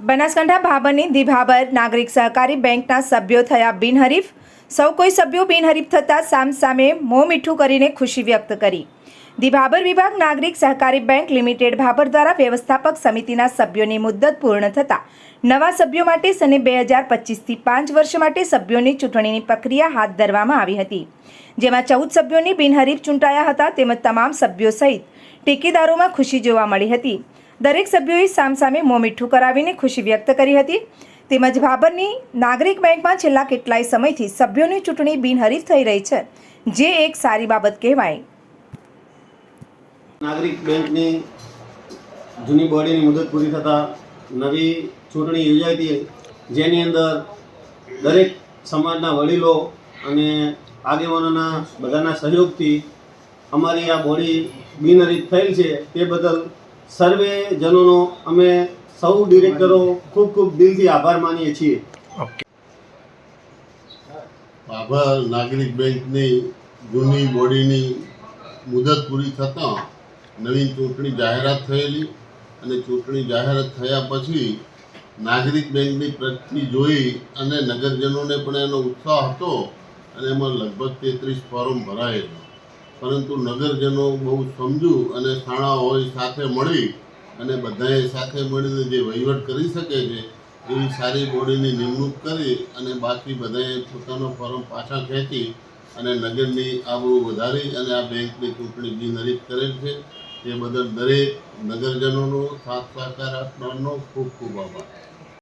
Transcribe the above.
બનાસકાંઠા ભાભરની દિભાબર નાગરિક સહકારી બેંકના સભ્યો થયા બિનહરીફ. સૌ કોઈ સભ્યો બિનહરીફ થતાં સામ સામે મોં મીઠું કરીને ખુશી વ્યક્ત કરી. દિભાબર વિભાગ નાગરિક સહકારી બેંક લિમિટેડ ભાભર દ્વારા વ્યવસ્થાપક સમિતિના સભ્યોની મુદ્દત પૂર્ણ થતાં નવા સભ્યો માટે સને બે હજાર પચીસથી પાંચ વર્ષ માટે સભ્યોની ચૂંટણીની પ્રક્રિયા હાથ ધરવામાં આવી હતી. જેમાં ચૌદ સભ્યોની બિનહરીફ ચૂંટાયા હતા તેમજ તમામ સભ્યો સહિત ટેકેદારોમાં ખુશી જોવા મળી હતી. દરેક સભ્યોએ સામસામે મોં મીઠું કરાવીને ખુશી વ્યક્ત કરી હતી. તેમજ ભાભરની નાગરિક બેંકમાં છેલ્લા કેટલાય સમયથી સભ્યોની ચૂંટણી બિનહરીફ થઈ રહી છે, જે એક સારી બાબત કહેવાય. નાગરિક બેંકની જૂની બોડીની મુદત પૂરી થતાં નવી ચૂંટણી યોજાઈ હતી. જેની અંદર દરેક સમાજના વડીલો અને આગેવાનોના બધાના સહયોગથી અમારી આ બોડી બિનહરીફ થયેલ છે. તે બદલ સર્વે જનોનો અમે સૌ ડિરેક્ટરો ખૂબ ખૂબ દિલથી આભાર માનીએ છીએ. આભાર નાગરિક બેંકની જૂની બોડીની મુદત પૂરી થતાં નવીન ચૂંટણી જાહેરાત થયેલી અને ચૂંટણી જાહેરાત થયા પછી નાગરિક બેંકની પ્રગતિ જોઈ અને નગરજનોને પણ એનો ઉત્સાહ હતો અને એમાં લગભગ તેત્રીસ ફોર્મ ભરાયેલા. પરંતુ નગરજનો બહુ સમજુ અને શાણા હોય સાથે મળી અને બધાએ સાથે મળીને જે વહીવટ કરી શકે છે, એવી સારી બોડીની નિમણૂક કરી અને બાકી બધાએ પોતાનો ફોર્મ પાછા ખેંચી અને નગરની આબરૂ વધારી અને આ બેંકની ચૂંટણી બિનહરીફ કરેલ છે. તે બદલ દરેક નગરજનોનો સાથ સહકાર આપનારનો ખૂબ ખૂબ આભાર.